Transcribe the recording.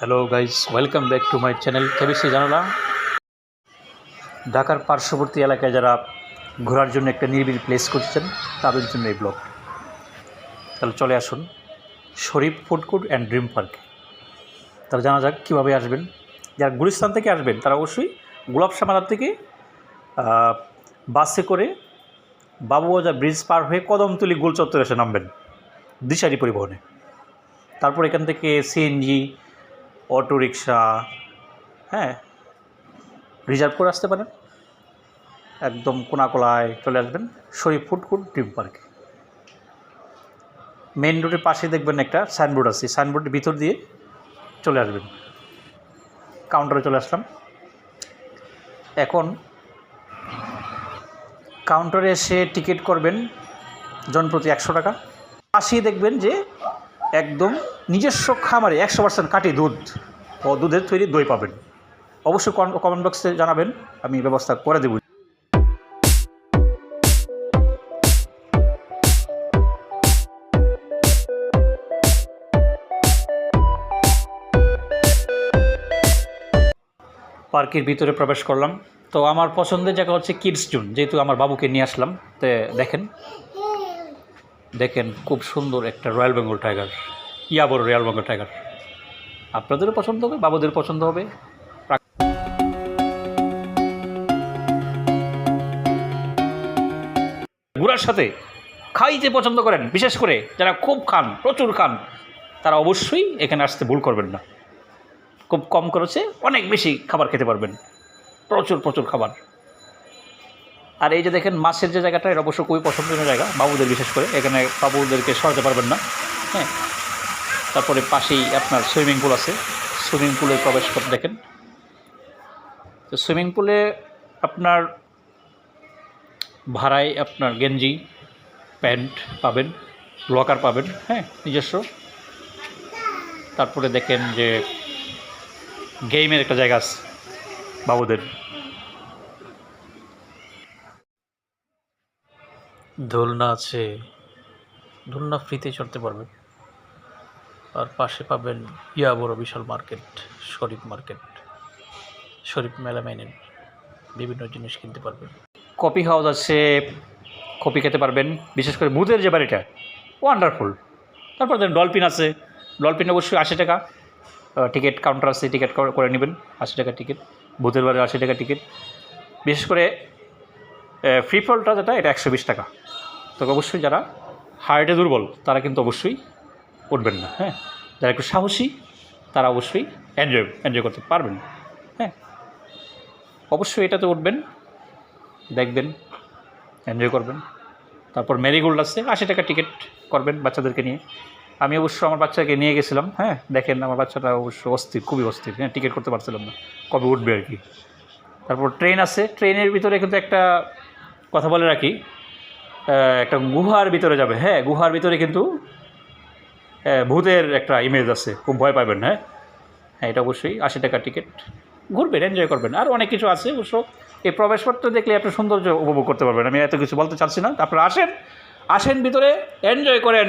Hello guys welcome back to my channel KBC জানালা ঢাকার পার্শ্ববর্তী এলাকায় যারা ঘোরার জন্য একটা নিরিবিলি প্লেস করছেন তাদের জন্য এই ব্লগ তাহলে চলে আসুন Sharif Food Court and Dream Park তাহলে জানা যাক কীভাবে আসবেন যারা গুলিস্তান থেকে আসবেন তারা অবশ্যই গোলাপ সামাদার থেকে বাসে করে বাবুবাজার ব্রিজ পার হয়ে কদমতলি গোল চত্বরে এসে নামবেন দিশারি পরিবহনে তারপর এখান থেকে সিএনজি অটো রিক্সা হ্যাঁ রিজার্ভ করে আসতে পারেন। একদম কোনাকোলায় চলে আসবেন শরীফ ফুড কোর্ট ড্রিম পার্কে মেন রোডের পাশে দেখবেন একটা সাইনবোর্ড আছে সাইনবোর্ডের ভিতর দিয়ে চলে আসবেন। কাউন্টারে চলে আসলাম। এখন কাউন্টারে এসে টিকিট করবেন জনপ্রতি একশো টাকা। পাশেই দেখবেন যে একদম নিজস্ব খামারে একশো পার্সেন্ট কাটি দুধ ও দুধের তৈরি দই পাবেন। অবশ্যই কমেন্ট বক্সে জানাবেন, আমি ব্যবস্থা করে দেব। পার্কের ভিতরে প্রবেশ করলাম। তো আমার পছন্দের জায়গা হচ্ছে কিডস জুন, যেহেতু আমার বাবুকে নিয়ে আসলাম। তো দেখেন দেখেন খুব সুন্দর একটা রয়্যাল বেঙ্গল টাইগার ইয়া বড় রয়্যাল বেঙ্গল টাইগার। আপনাদেরও পছন্দ হবে বাবুদের পছন্দ হবে। গুড়ার সাথে খাইতে পছন্দ করেন, বিশেষ করে যারা খুব খান, প্রচুর খান, তারা অবশ্যই এখানে আসতে ভুল করবেন না। খুব কম খরচে অনেক বেশি খাবার খেতে পারবেন। প্রচুর প্রচুর খাবার। আর এই যে দেখেন, মাছের যে জায়গাটা, এটা অবশ্য খুবই পছন্দনীয় জায়গা, বাবুদের বিশেষ করে। এখানে বাবুদেরকে সরাতে পারবেন না হ্যাঁ। তারপরে পাশেই আপনার সুইমিং পুল আছে। সুইমিং পুলে প্রবেশ করে দেখেন। তো সুইমিং পুলে আপনার ভাড়ায় আপনার গেঞ্জি, প্যান্ট পাবেন, লকার পাবেন হ্যাঁ নিজস্ব। তারপরে দেখেন যে গেমের একটা জায়গা আছে বাবুদের। দোলনা আছে। দোলনা ফ্রিতে চড়তে পারবেন আর পাশে পাবেন ইয়া বড় বিশাল মার্কেট, শরীফ মার্কেট। শরীফ মেলা মেনেন, বিভিন্ন জিনিস কিনতে পারবেন। কফি হাউস আছে, কফি খেতে পারবেন। বিশেষ করে বুধের যে বাড়িটা ওয়ান্ডারফুল তারপর দেন ডলফিন আছে। ডলফিন অবশ্যই আশি টাকা। টিকিট কাউন্টার আছে টিকিট করে নেবেন। আশি টাকা টিকিট বুধের বারে আশি টাকা টিকিট বিশেষ করে ফ্রি ফলটা যেটা, এটা একশো বিশ টাকা। তো অবশ্যই যারা হার্টে দুর্বল, তারা কিন্তু অবশ্যই উঠবেন না হ্যাঁ? যারা একটু সাহসী, তারা অবশ্যই এনজয় এনজয় করতে পারবেন হ্যাঁ? অবশ্যই এটাতে উঠবেন, দেখবেন এনজয় করবেন। তারপর মেরিগোল্ড আছে, আশি টাকা টিকিট করবেন বাচ্চাদেরকে নিয়ে। আমি অবশ্য আমার বাচ্চাকে নিয়ে গেছিলাম হ্যাঁ? দেখেন, আমার বাচ্চাটা অবশ্য অস্থির, খুবই অস্থির হ্যাঁ? টিকিট করতে পারছিলাম না, কবে উঠবে আর কি। তারপর ট্রেন আছে ট্রেনের ভিতরে কিন্তু একটা কথা বলে রাখি একটা গুহার ভিতরে যাবে হ্যাঁ গুহার ভিতরে কিন্তু ভূতের একটা ইমেজ আছে, খুব ভয় পাবেন হ্যাঁ হ্যাঁ এটা অবশ্যই আশি টাকা টিকিট ঘুরবেন এনজয় করবেন। আর অনেক কিছু আছে, অবশ্য এই প্রবেশপত্র দেখলে আপনি সৌন্দর্য উপভোগ করতে পারবেন। আমি এত কিছু বলতে চাচ্ছি না তারপরে আসেন আসেন ভিতরে এনজয় করেন।